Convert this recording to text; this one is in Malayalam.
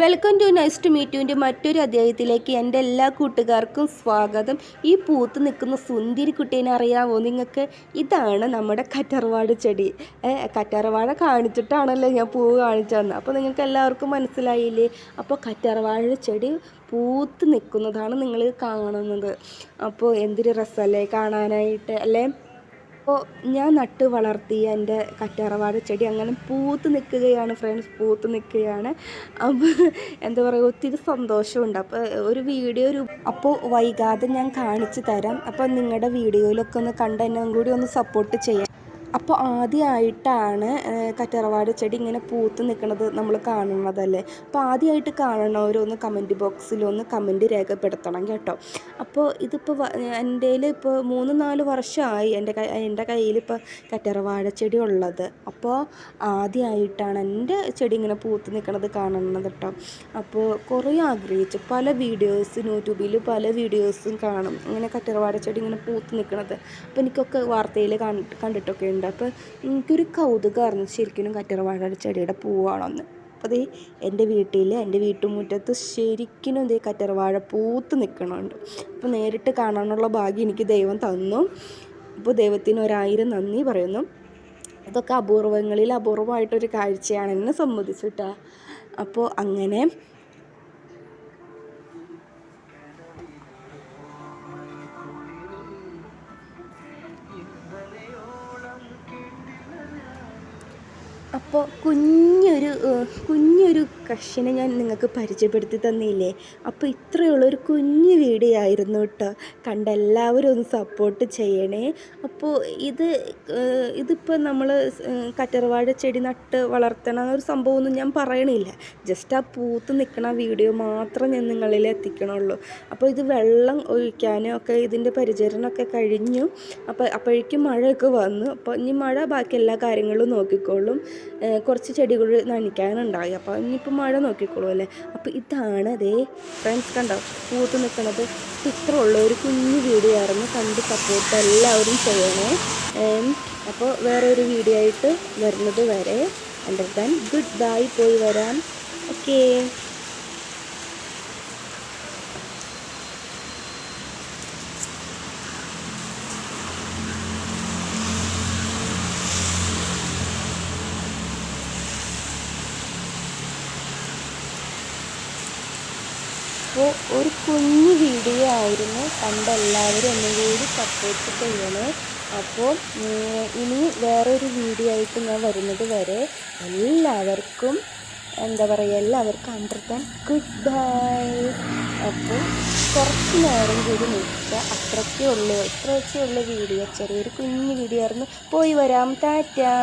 വെൽക്കം ടു നൈസ് ടു മീറ്റുവിന്റെ മറ്റൊരു അധ്യായത്തിലേക്ക് എന്റെ എല്ലാ കൂട്ടുകാർക്കും സ്വാഗതം. ഈ പൂത്ത് നിൽക്കുന്ന സുന്ദരി കുട്ടീനെ അറിയാമോ നിങ്ങൾക്ക് ഇതാണ് നമ്മുടെ കറ്റർവാട് ചെടി. കറ്റർവാഴ കാണിച്ചിട്ടാണല്ലോ ഞാൻ പൂവ് കാണിച്ചു തന്നത് അപ്പോൾ നിങ്ങൾക്ക് എല്ലാവർക്കും മനസ്സിലായില്ലേ? അപ്പോൾ കറ്റർവാഴ ചെടി പൂത്ത് നിൽക്കുന്നതാണ് നിങ്ങൾ കാണുന്നത്. അപ്പോൾ എന്തൊരു രസമല്ലേ കാണാനായിട്ട് അല്ലേ? അപ്പോൾ ഞാൻ നട്ട് വളർത്തിയ എന്റെ കറ്റാറവാഴ ചെടി അങ്ങനെ പൂത്ത് നിൽക്കുകയാണ് ഫ്രണ്ട്സ് പൂത്ത് നിൽക്കുകയാണ്. അപ്പോൾ എന്താ പറയുക ഒത്തിരി സന്തോഷമുണ്ട്. അപ്പോൾ ഒരു വീഡിയോ ഒരു അപ്പോൾ വൈകാതെ ഞാൻ കാണിച്ചു തരാം. അപ്പോൾ നിങ്ങളുടെ വീഡിയോയിലൊക്കെ ഒന്ന് കണ്ട് എന്നെ കൂടി ഒന്ന് സപ്പോർട്ട് ചെയ്യാം അപ്പോൾ ആദ്യമായിട്ടാണ് കറ്ററവാട് ചെടി ഇങ്ങനെ പൂത്ത് നിൽക്കുന്നത് നമ്മൾ കാണുന്നതല്ലേ? അപ്പോൾ ആദ്യമായിട്ട് കാണണവരൊന്ന് കമന്റ് ബോക്സിലൊന്ന് കമന്റ് രേഖപ്പെടുത്തണം കേട്ടോ. അപ്പോൾ ഇതിപ്പോൾ എന്റെ ഇപ്പോൾ മൂന്ന് നാല് വർഷമായി എന്റെ കൈ എന്റെ കയ്യിൽ ഇപ്പോൾ ചെടി ഉള്ളത്. അപ്പോൾ ആദ്യമായിട്ടാണ് എന്റെ ചെടി ഇങ്ങനെ പൂത്ത് നിൽക്കുന്നത് കാണുന്നത് കേട്ടോ. അപ്പോൾ കുറേ ആഗ്രഹിച്ചു. പല വീഡിയോസും യൂട്യൂബിൽ പല വീഡിയോസും കാണും ഇങ്ങനെ കറ്ററവാഴ ചെടി ഇങ്ങനെ പൂത്ത് നിൽക്കുന്നത് അപ്പോൾ എനിക്കൊക്കെ വാർത്തയിൽ കണ്ടിട്ടൊക്കെ ഉണ്ട് അപ്പോൾ എനിക്കൊരു കൗതുകമായിരുന്നു ശരിക്കും കറ്ററവാഴ ചെടിയുടെ പൂവാണോന്ന്. അപ്പോൾ അതേ എന്റെ വീട്ടിൽ എന്റെ വീട്ടുമുറ്റത്ത് ശരിക്കും ദേ കറ്റർവാഴ പൂത്ത് നിൽക്കണുണ്ട് അപ്പോൾ നേരിട്ട് കാണാനുള്ള ഭാഗ്യം എനിക്ക് ദൈവം തന്നു. അപ്പോൾ ദൈവത്തിന് ഒരായിരം നന്ദി പറയുന്നു. അതൊക്കെ അപൂർവങ്ങളിൽ അപൂർവമായിട്ടൊരു കാഴ്ചയാണ് എന്നെ സംബന്ധിച്ചിട്ടാ. അപ്പോൾ അങ്ങനെ അപ്പോൾ കുഞ്ഞൊരു കുഞ്ഞൊരു കഷിനെ ഞാൻ നിങ്ങൾക്ക് പരിചയപ്പെടുത്തി തന്നില്ലേ? അപ്പോൾ ഇത്രയുള്ളൊരു കുഞ്ഞു വീഡിയോ ആയിരുന്നു കേട്ടോ. കണ്ട എല്ലാവരും ഒന്ന് സപ്പോർട്ട് ചെയ്യണേ. അപ്പോൾ ഇത് ഇതിപ്പോൾ നമ്മൾ കറ്റർവാഴ ചെടി നട്ട് വളർത്തണ ഒരു സംഭവമൊന്നും ഞാൻ പറയണില്ല. ജസ്റ്റ് ആ പൂത്ത് നിൽക്കണ വീഡിയോ മാത്രം ഞാൻ നിങ്ങളിൽ എത്തിക്കണുള്ളൂ. അപ്പോൾ ഇത് വെള്ളം ഒഴിക്കാനും ഒക്കെ ഇതിന്റെ പരിചരണമൊക്കെ കഴിഞ്ഞു. അപ്പോൾ അപ്പോഴേക്കും മഴയൊക്കെ വന്നു. അപ്പോൾ ഇനി മഴ ബാക്കി എല്ലാ കാര്യങ്ങളും നോക്കിക്കോളും. കുറച്ച് ചെടികൾ നനയ്ക്കാനുണ്ടായി. അപ്പോൾ ഇനിയിപ്പോൾ മഴ നോക്കിക്കോളൂ അല്ലേ? അപ്പോൾ ഇതാണ് അതേ ഫ്രണ്ട്സ് കണ്ടോ? പൂത്ത് നിൽക്കുന്നത് ഇത്ര ഉള്ള. ഒരു കുഞ്ഞു വീഡിയോ ആയിരുന്നു. കണ്ട് സപ്പോർട്ട് എല്ലാവരും ചെയ്യണേ. അപ്പോൾ വേറെ ഒരു വീഡിയോ ആയിട്ട് വരുന്നത് വരെ. അണ്ടർ ദാൻ ഗുഡ് ബൈ പോയി വരാം. ഓക്കേ അപ്പോൾ ഒരു കുഞ്ഞു വീഡിയോ ആയിരുന്നു കണ്ട എല്ലാവരും ഒന്നും കൂടി സപ്പോർട്ട് ചെയ്യണേ. അപ്പോൾ ഇനി വേറൊരു വീഡിയോ ആയിട്ട് ഞാൻ വരുന്നത് വരെ എല്ലാവർക്കും എന്താ പറയുക എല്ലാവർക്കും അണ്ടർ ദാൻ ഗുഡ് ബൈ അപ്പോൾ കുറച്ച് നേരം കൂടി നിൽക്കുക. അത്രയ്ക്കേ ഉള്ളൂ. ഇത്രയൊക്കെ ഉള്ള വീഡിയോ. ചെറിയൊരു കുഞ്ഞു വീഡിയോ ആയിരുന്നു. പോയി വരാം. ടാറ്റാ.